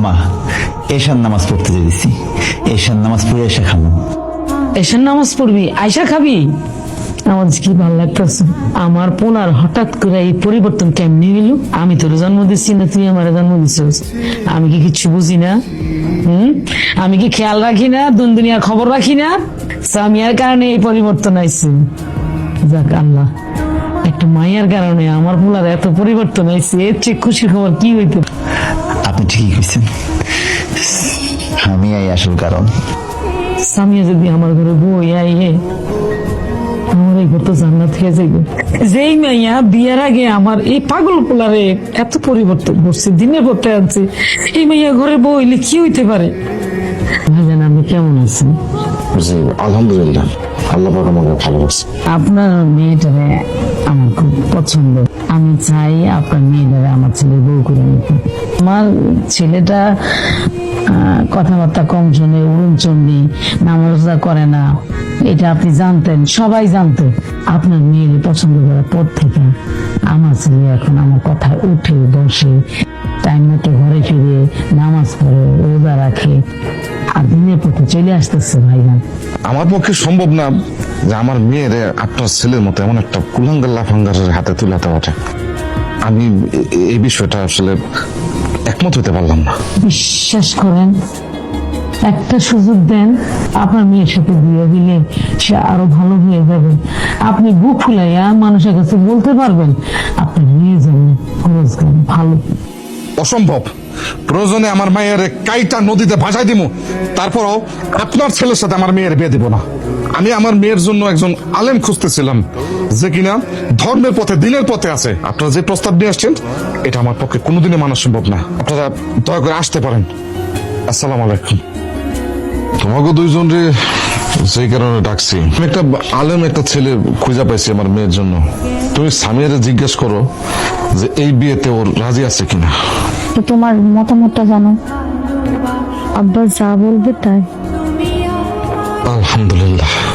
আম্মা, এশার নামাজ পড়তে দিয়েছি এশার নামাজ পড়ে এসে খাব। এসের নামাজ পড়বি? আয়সা খাবি? আমার কি ভালো লাগতেছে? আমার পোলার হঠাৎ করে এই পরিবর্তন কেমনি হইল? আমি তোর জন্ম দিচ্ছি না তুই আমার জন্ম দিছিস? আমি কি কিচ্ছু বুঝি না? হম? আমি কি খেয়াল রাখি না? দুন দুনিয়ার খবর রাখি না? সামিয়ার কারণে এই পরিবর্তন আইছে। যাক আল্লাহ, একটা মায়ের কারণে আমার পোলার এত পরিবর্তন আইছে, এর চেয়ে খুশির খবর কি হইতে? আপনি ঠিকই কইছেন। আমি এই আসল কারণ। সামিয়া যদি আমার ঘরে বই আইয়ে আমার এই ঘর তো জান্নাত হয়ে যাইবে। যেই মাইয়া বিয়ের আগে আমার এই পাগল পোলারে এত পরিবর্তন করছে দিনের পর আনছে এই মাইয়া ঘরে বইলে কি হইতে পারে? ভাইজান আপনি কেমন আছেন? জি আলহামদুলিল্লাহ। আল্লাহ পাক আমাকে ভালোবাসে। আপনার মেয়েটারে আমার খুব পছন্দ। আমি চাই আপনার মেয়েটারে আমার ছেলে বউ করে নিতে। আমার ছেলেটা কথাবার্তা কম শোনে উড়নচন্ডি নামাজা করে না। এটা আপনি জানতেন, সবাই জানতো। আপনার মেয়ের পছন্দ করার পর থেকে আমার ছেলে এখন আমার কথায় উঠে, বসে টাইম মতো ঘরে ফিরে, নামাজ পড়ে, রোজা রাখে। চলে আসতেছে ভাইজান। আমার পক্ষে সম্ভব না যে আমার মেয়ের আপনার ছেলের মতো এমন একটা কুলাঙ্গার লাফাঙ্গারের হাতে তুলে পাঠে আমি এই বিষয়টা আসলে একমত হতে পারলাম না। বিশ্বাস করেন একটা সুযোগ দেন আপনার মেয়ের সাথে বিয়ে দিলে সে আরও ভালো হয়ে যাবে। আপনি বুক ফুলাইয়া মানুষের কাছে বলতে পারবেন আপনার মেয়ে যেন রোজগার ভালো। অসম্ভব। প্রয়োজনে আমার মায়ের কাইটা নদীতে ভাসাই দিব তারপরও আপনার ছেলের সাথে আমার মেয়ের বিয়ে দিব না। আমি আমার মেয়ের জন্য একজন আলেম খুঁজতেছিলাম যে কিনা ধর্মের পথে, দিনের পথে আছে। আপনারা যে প্রস্তাব নিয়ে আসছেন, এটা আমার পক্ষে কোনোদিনই মানা সম্ভব না। আপনারা দয়া করে আসতে পারেন। আসসালাম আলাইকুম। তোমাকে দুইজন রে সেই কারণে ডাকছি। আমি একটা আলেম একটা ছেলে খুঁজে পাইছি আমার মেয়ের জন্য। তুমি স্বামীর জিজ্ঞেস করো যে এই বিয়েতে ওর রাজি আছে কিনা। তো তোমার মতামতটা জানো? আব্বাস যা বলবে তাই। আলহামদুলিল্লাহ।